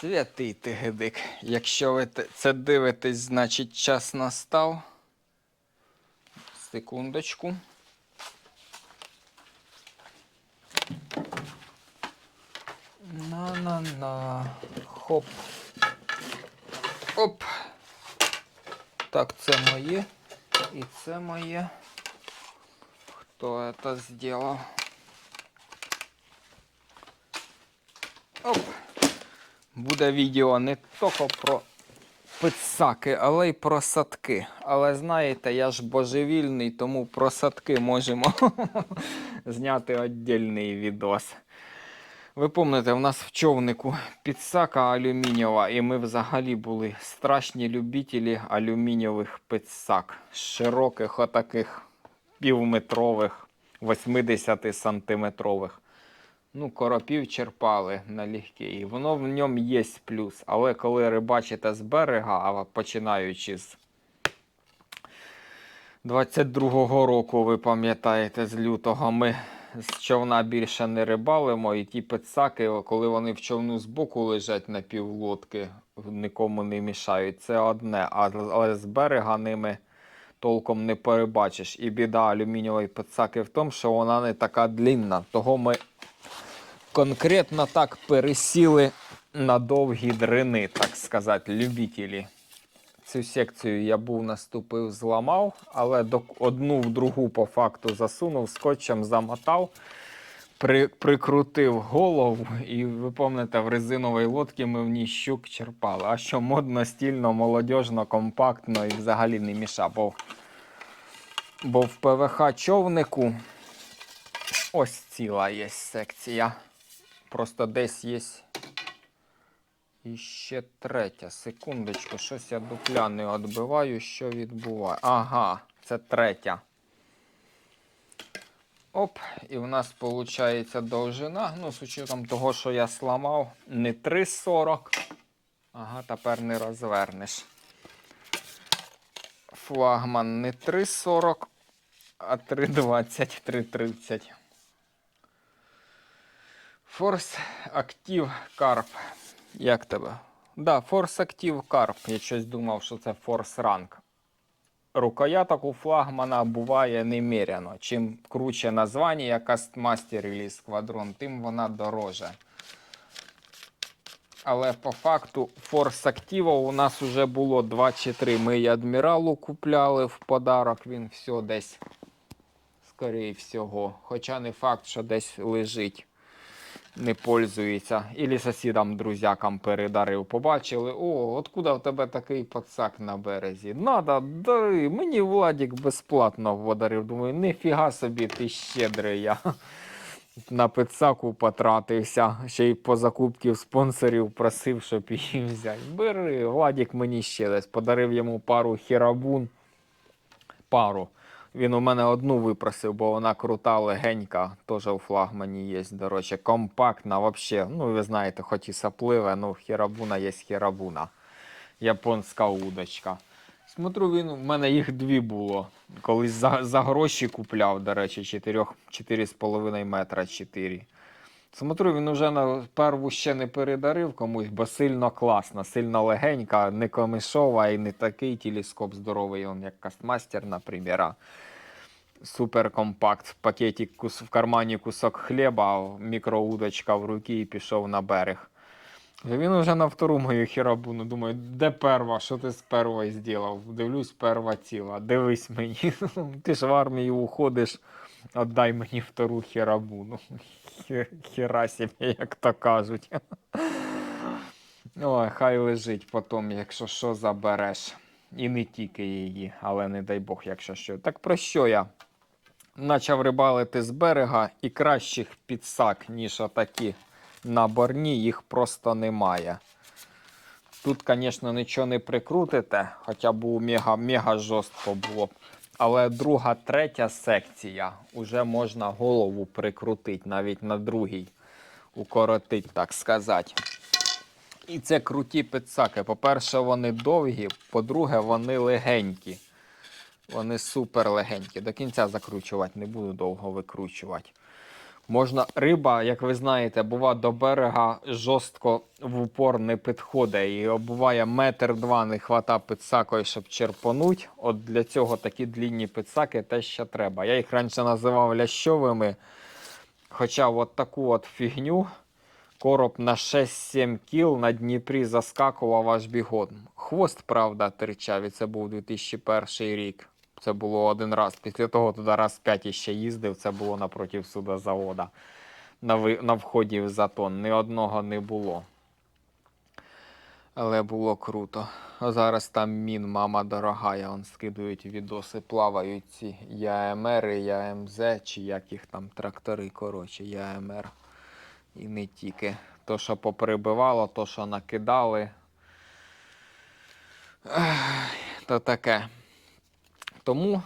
Святий ти гидик. Якщо ви це дивитесь, значить час настав. Секундочку. На-на-на. Хоп. Оп. Так, це моє. І це моє. Хто це зробив? Оп. Буде відео не тільки про пицаки, але й про садки. Але знаєте, я ж божевільний, тому про садки можемо зняти віддільний відос. Ви пам'ятаєте, в нас в човнику підсака алюмінієва, і ми взагалі були страшні любителі алюмінієвих підсак. Широких, отаких півметрових, 80 сантиметрових. Ну, коропів черпали налегке. І воно в ньому є плюс. Але коли рибачите з берега, а починаючи з 22-го року, ви пам'ятаєте, з лютого ми з човна більше не рибалимо. І ті пицаки, коли вони в човну збоку лежать на півлодки, нікому не мішають. Це одне. Але з берега ними толком не перебачиш. І біда алюмінієвої пицаки в тому, що вона не така длінна. Того ми конкретно так пересіли на довгі дрини, так сказати, любителі. Цю секцію я був наступив, зламав, але одну в другу по факту засунув, скотчем замотав, при, прикрутив голову, і ви пам'ятаєте, в резиновій лодці ми в ній щук черпали. А що модно, стільно, молодіжно, компактно і взагалі не міша. Бо, бо в ПВХ човнику ось ціла є секція. Просто десь є. І ще третя. Секундочку, щось я дупля відбиваю, що відбуває. Ага, це третя. Оп, і в нас виходить довжина. Ну, з учетом того, що я сламав, не 3,40. Ага, тепер не розвернеш. Флагман не 3,40, а 3,20, 3,30. Force Active Carp. Як тебе? Да, Force Active Carp. Я щось думав, що це Force Rank. Рукояток у флагмана буває неміряно. Чим круче названня, як Castmaster или Squadron, тим вона дороже. Але по факту Force Active у нас вже було 2 чи 3. Ми і Адміралу купляли в подарок. Він все десь, скоріше всього. Хоча не факт, що десь лежить не пользується. Ілі сусідам, друзякам передарив. Побачили, о, откуда в тебе такий пацак на березі? Надо, дари. Мені Владік безплатно подарив. Думаю, ніфіга собі ти щедрий я. На пицаку потратився, ще й по закупці спонсорів просив, щоб її взяти. Бери, Владік мені ще десь. Подарив йому пару хірабун. Пару. Він у мене одну випросив, бо вона крута, легенька, теж у флагмані є, до речі, компактна, вообще. Ну, ви знаєте, хоч і сапливе, ну, хірабуна є хірабуна. Японська удочка. Смотрю, він, у мене їх дві було. Колись за, за гроші купляв, до речі, 4, 4,5 метра 4. Смотрю, він уже на перву ще не передарив комусь, бо сильно класна, сильно легенька, не комишова і не такий телескоп здоровий, он як Кастмастер, наприклад. а Супер компакт. Пакетик в кармані кусок хліба, мікроудочка в руки і пішов на берег. Він уже на втору мою хірабуну. Думаю, де перва? Що ти з первої зробив? Дивлюсь, перва ціла. Дивись мені. Ти ж в армію уходиш, отдай мені втору хірабуну. Хі- Хіра собі, як то кажуть. Ой, хай лежить потім, якщо що забереш. І не тільки її, але не дай Бог, якщо що. Так про що я? Начав рибалити з берега і кращих підсак, ніж отакі на борні, їх просто немає. Тут, звісно, нічого не прикрутите, хоча б у мега, мега жорстко було. Але друга, третя секція вже можна голову прикрутити, навіть на другій. укоротити, так сказати. І це круті пицаки. По-перше, вони довгі, по-друге, вони легенькі. Вони супер легенькі. До кінця закручувати не буду довго викручувати. Можна, риба, як ви знаєте, бува до берега жорстко в упор не підходить. І буває метр два не хвата підсакою, щоб черпонуть. От для цього такі длінні підсаки те ще треба. Я їх раніше називав лящовими. Хоча от таку от фігню короб на 6-7 кіл на Дніпрі заскакував аж бігом. Хвост, правда, терчав, і це був 2001 рік. Це було один раз. Після того туди раз 5 іще їздив. Це було напротив судозавода. На, ви... на вході в затон. Ні одного не було. Але було круто. А зараз там мін, мама дорога, я он скидують відоси, плавають ці ЯМР, ЯМЗ, чи як їх там трактори, коротше, ЯМР. І не тільки. То, що поприбивало, то, що накидали. Ех, То таке. Тому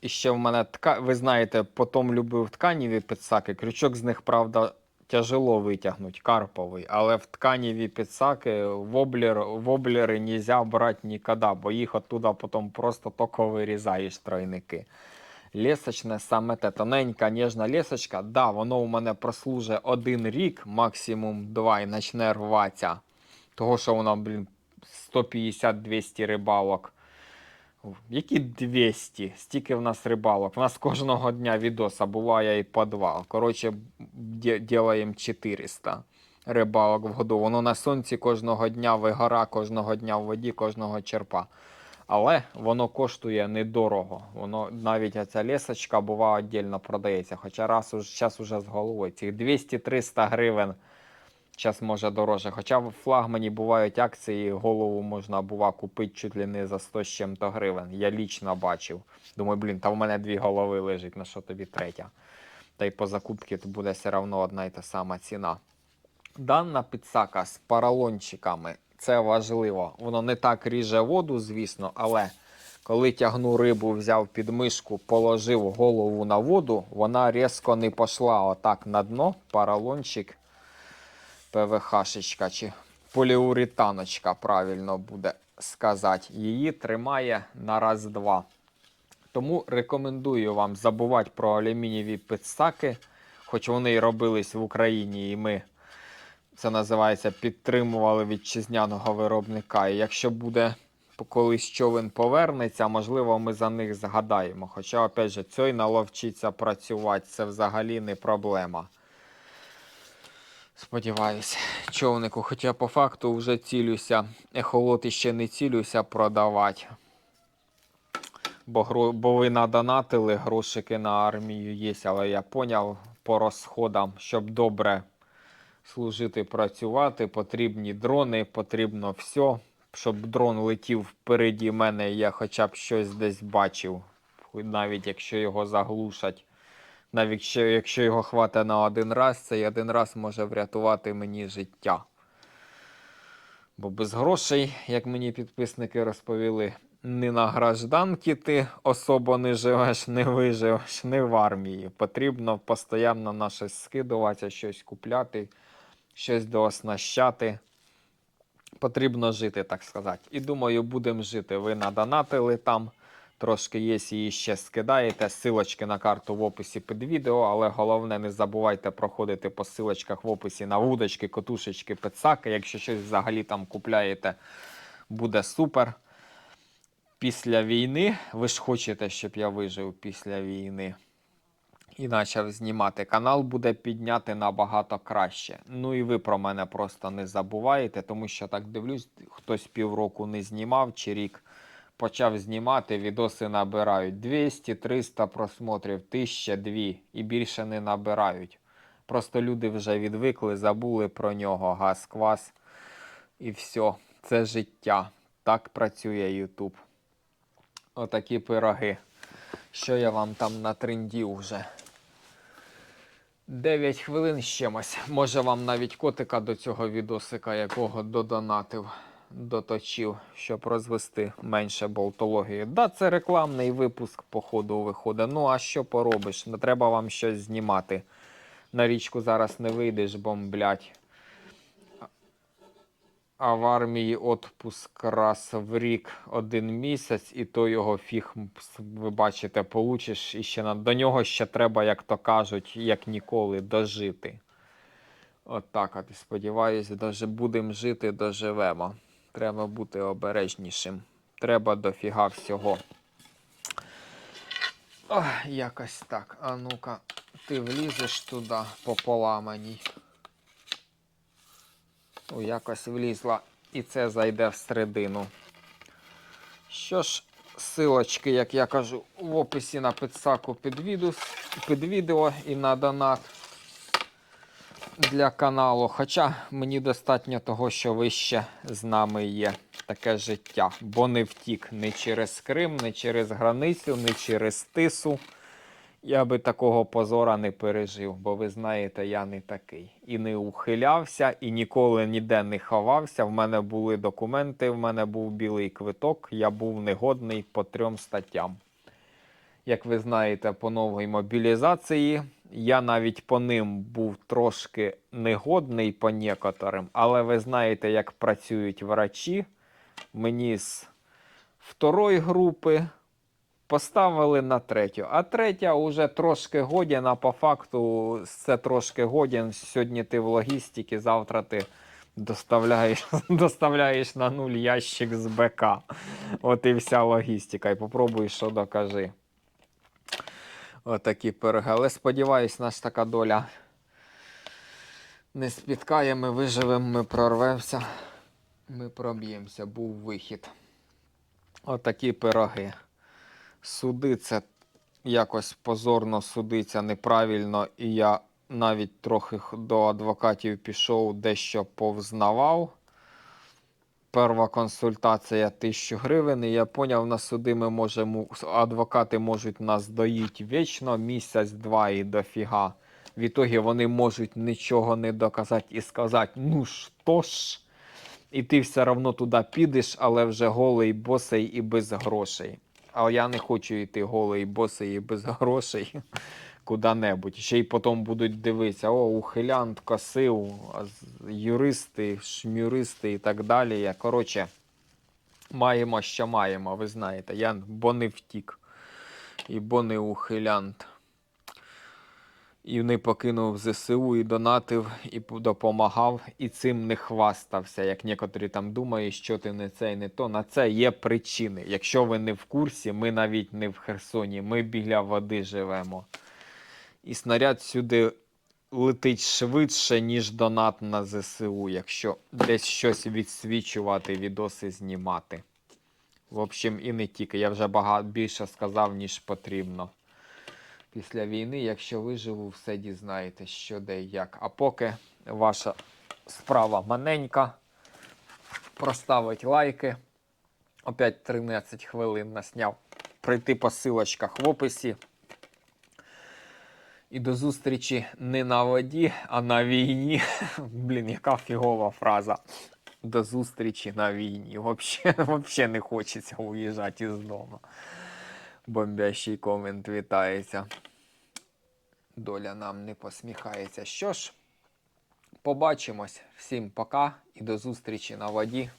і ще в мене тка... ви знаєте, потім любив тканіві підсаки. Крючок з них, правда, тяжело витягнути, карповий. Але в тканіві підсаки воблер, воблери нельзя брати ніколи, бо їх оттуда потім просто токо вирізаєш тройники. Лесочне саме те. Тоненька, ніжна лесочка, да, воно у мене прослужить один рік, максимум два, і почне рватися. Того, що воно, блін, 150-200 рибалок. Які 200? Стільки в нас рибалок. У нас кожного дня відоса буває і по два. Коротше, ділаємо 400 рибалок в году. Воно на сонці кожного дня вигора, кожного дня в воді, кожного черпа. Але воно коштує недорого. Воно навіть ця лісочка бува віддільно продається. Хоча раз час уже з головою. Цих 200-300 гривень Зараз може дорожче. Хоча в флагмані бувають акції, голову можна бува купити чуть ли не за 100 з чим-то гривень. Я лічно бачив. Думаю, блін, та в мене дві голови лежить, на що тобі третя. Та й по закупці то буде все одно одна і та сама ціна. Дана підсака з паралончиками. Це важливо. Воно не так ріже воду, звісно, але коли тягну рибу, взяв під мишку, положив голову на воду, вона різко не пішла отак на дно, паралончик. ПВХ-шечка чи поліуретаночка, правильно буде сказати. Її тримає на раз-два. Тому рекомендую вам забувати про алюмінієві підсаки, хоч вони і робились в Україні, і ми це називається підтримували вітчизняного виробника. І якщо буде колись човен повернеться, можливо, ми за них згадаємо. Хоча, опять же, цей наловчиться працювати, це взагалі не проблема. Сподіваюсь, човнику, хоча по факту вже цілюся, ехолоти ще не цілюся продавати. Бо гро... бо ви надонатили, грошики на армію є, але я поняв по розходам, щоб добре служити, працювати, потрібні дрони, потрібно все. Щоб дрон летів впереді мене, я хоча б щось десь бачив, навіть якщо його заглушать. Навіть якщо, якщо його хватить на один раз, цей один раз може врятувати мені життя. Бо без грошей, як мені підписники розповіли, не на гражданки ти особо не живеш, не виживеш, не в армії. Потрібно постійно на щось скидуватися, щось купляти, щось дооснащати. Потрібно жити, так сказати. І думаю, будемо жити. Ви надонатили там. Трошки є, її ще скидаєте. Силочки на карту в описі під відео, але головне, не забувайте проходити по силочках в описі на вудочки, котушечки, пицаки. Якщо щось взагалі там купляєте, буде супер. Після війни, ви ж хочете, щоб я вижив після війни. І почав знімати. Канал буде підняти набагато краще. Ну і ви про мене просто не забуваєте, тому що так дивлюсь, хтось півроку не знімав чи рік почав знімати, відоси набирають 200-300 просмотрів, 1000 дві і більше не набирають. Просто люди вже відвикли, забули про нього, газ, квас і все. Це життя. Так працює YouTube. Отакі пироги. Що я вам там натрендів вже? 9 хвилин з чимось. Може вам навіть котика до цього відосика, якого додонатив доточив, щоб розвести менше болтології. Да, це рекламний випуск, по ходу виходить. Ну, а що поробиш? Не треба вам щось знімати. На річку зараз не вийдеш, бомблять. А в армії отпуск раз в рік один місяць, і то його фіг, ви бачите, получиш. І ще на... до нього ще треба, як то кажуть, як ніколи, дожити. От так от. І Сподіваюся, даже будемо жити, доживемо. Треба бути обережнішим. Треба дофіга всього. Ох, якось так. А ну-ка, ти влізеш туди по поламаній. О, якось влізла. І це зайде всередину. Що ж, силочки, як я кажу, в описі на підсаку під відео, під відео і на донат для каналу. Хоча мені достатньо того, що ви ще з нами є. Таке життя. Бо не втік не через Крим, не через границю, не через тису. Я би такого позора не пережив, бо ви знаєте, я не такий. І не ухилявся, і ніколи ніде не ховався. В мене були документи, в мене був білий квиток, я був негодний по трьом статтям. Як ви знаєте, по новій мобілізації я навіть по ним був трошки негодний по некоторим, але ви знаєте, як працюють врачі. Мені з второї групи поставили на третю. А третя вже трошки годен, а по факту це трошки годен. Сьогодні ти в логістиці, завтра ти доставляєш, доставляєш на нуль ящик з БК. От і вся логістика. І попробуй, що докажи. Отакі пироги. Але сподіваюсь, нас така доля не спіткає, ми виживемо, ми прорвемося, ми проб'ємося, був вихід. Отакі пироги. Суди це якось позорно судиться неправильно, і я навіть трохи до адвокатів пішов, дещо повзнавав. Перша консультація 1000 гривень. І я поняв, на суди ми можемо, адвокати можуть нас доїти вічно, місяць-два і дофіга. В ітогі вони можуть нічого не доказати і сказати, ну що ж, і ти все одно туди підеш, але вже голий, босий і без грошей. Але я не хочу йти голий, босий і без грошей куди-небудь. Ще й потім будуть дивитися, о, ухилянт косив, юристи, шмюристи і так далі. Коротше, маємо, що маємо, ви знаєте. Я бо не втік. І бо не ухилянт. І не покинув ЗСУ, і донатив, і допомагав, і цим не хвастався. Як некоторі там думають, що ти не це і не то. На це є причини. Якщо ви не в курсі, ми навіть не в Херсоні, ми біля води живемо. І снаряд сюди летить швидше, ніж донат на ЗСУ, якщо десь щось відсвічувати, відоси знімати. В общем, і не тільки. Я вже багато більше сказав, ніж потрібно. Після війни, якщо виживу, все дізнаєтесь, що де і як. А поки ваша справа маленька. Проставить лайки. Опять 13 хвилин насняв. Прийти по силочках в описі. І до зустрічі не на воді, а на війні. Блін, яка фігова фраза. До зустрічі на війні. Вообще не хочеться уїжджати із дому. Бомбящий комент вітається. Доля нам не посміхається. Що ж, побачимось. Всім пока і до зустрічі на воді.